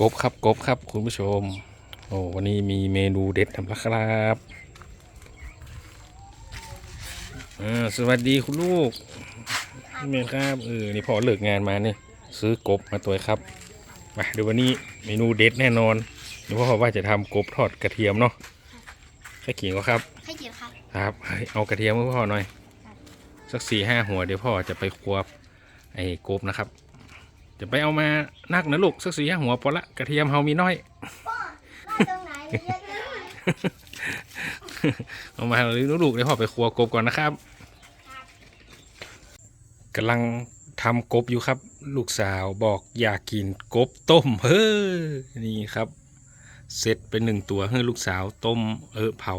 กบครับกบครับคุณผู้ชม โอ้วันนี้มีเมนูเด็ดทำแล้วครับอ่าสวัสดีคุณลูกพี่เมนครับเออนี่พอเลิกงานมาเนี่ยซื้อกบมาตัวครับมาเดี๋ยววันนี้เมนูเด็ดแน่นอนเดี๋ยวพ่อว่าจะทำกบทอดกระเทียมเนาะแค่ขิงก็ครับให้เกียรติครับครับเฮ้ยเอากระเทียมให้พ่อหน่อยครับสักสี่ห้าหัวเดี๋ยวพ่อจะไปควบไอ้กบนะครับ จะไปเอามานักนะลูกสักสี่ห้าหัวพอละกระเทียมเฮามีน้อยเอามาเลยลูกเดี๋ยวพ่อไปครัวกบก่อนนะครับกำลังทำกบอยู่ครับ ลูกสาวบอกอยากกินกบต้มเฮ้อนี่ครับเสร็จเป็นหนึ่งตัวให้ลูกสาวต้มเออเผา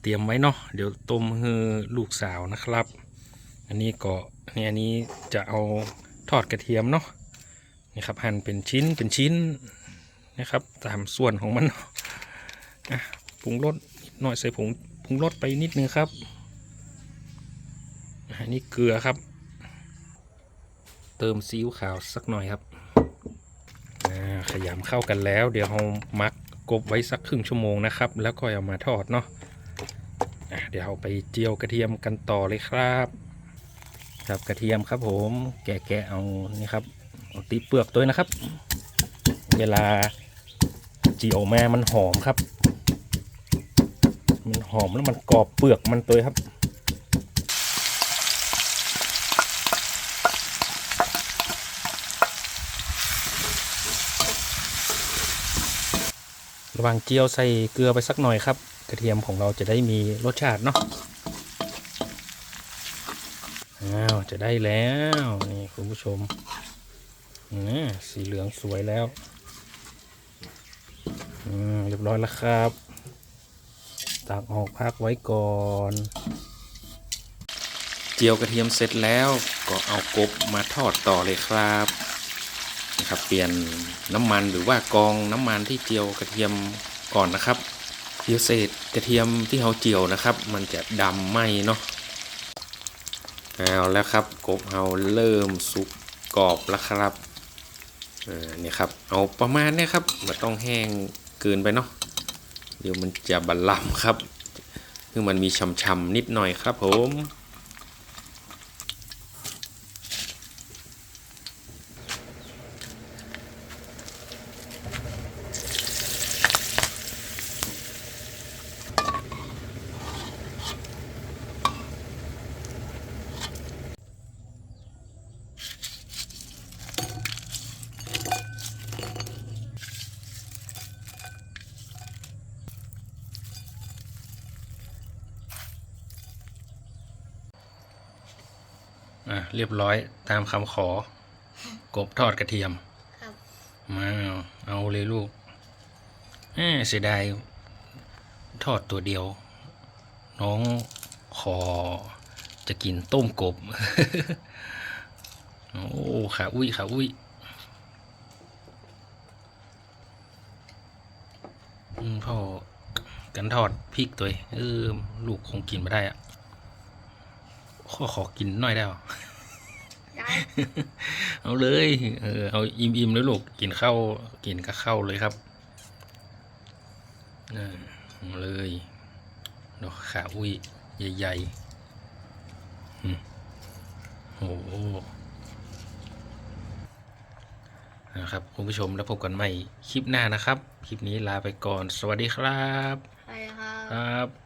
เตรียมไว้เนาะเดี๋ยวต้มให้ลูกสาวนะครับ อันนี้ก็นี่อันนี้จะเอา ทอดกระเทียมเนาะนี่ครับหั่นเป็นชิ้นเป็นชิ้นนะครับ ตามส่วนของมันเนาะอะปรุงรสหน่อยใส่ผงปรุงรสไปนิดนึงครับอันนี้เกลือครับ เติมซีอิ๊วขาวสักหน่อยครับขยำเข้ากันแล้ว เดี๋ยวเรามักกบไว้สักครึ่งชั่วโมงนะครับ แล้วก็เอามาทอดเนาะะเดี๋ยวเราไปเจียวกระเทียมกันต่อเลยครับ ครับกระเทียมครับผมแกะๆเอานี่ครับเอาตีเปลือกตัวนะครับ เวลาจียวแม่มันหอมครับ มันหอมแล้วมันกรอบเปลือกมันตัวครับระหว่างเจียวใส่เกลือไปสักหน่อยครับ กระเทียมของเราจะได้มีรสชาติเนาะ อ้าวจะได้แล้วนี่คุณผู้ชมนี่สีเหลืองสวยแล้วอืมเรียบร้อยแล้วครับตักออกพักไว้ก่อน เจียวกระเทียมเสร็จแล้วก็เอากบมาทอดต่อเลยครับนะครับ เปลี่ยนน้ำมันหรือว่ากองน้ำมันที่เจียวกระเทียมก่อนนะครับเดี๋ยวเศษกระเทียมที่เราเจียวนะครับ มันจะดำไหมเนาะ เอาแล้วครับกบเฮาเริ่มสุกกรอบแล้วครับเนี่ครับเอาประมาณนี้ครับไม่ต้องแห้งเกินไปเนาะเดี๋ยวมันจะบัลลัมครับ คือมันมีช่ำๆนิดหน่อยครับผม อะเรียบร้อยตามคำขอ กบทอดกระเทียมครับ มาเอาเลยลูกแหมเสียดายทอดตัวเดียว น้องขอจะกินต้มกบ โอ้ขาอุ้ยขาอุ้ยอืมพ่อกันทอดพริกตัวเองเออลูกคงกินไม่ได้อะ ขอขอกินหน่อยได้ปะได้เอาเลย เออเอาอิ่มๆเลยลูกกินข้าวกินกับข้าวเลยครับอ่าเอาเลยดอกขาอุ้ยใหญ่ๆอืมโอ้โหนะครับคุณผู้ชมแล้วพบกันใหม่คลิปหน้านะครับ คลิปนี้ลาไปก่อน สวัสดีครับไปครับครับ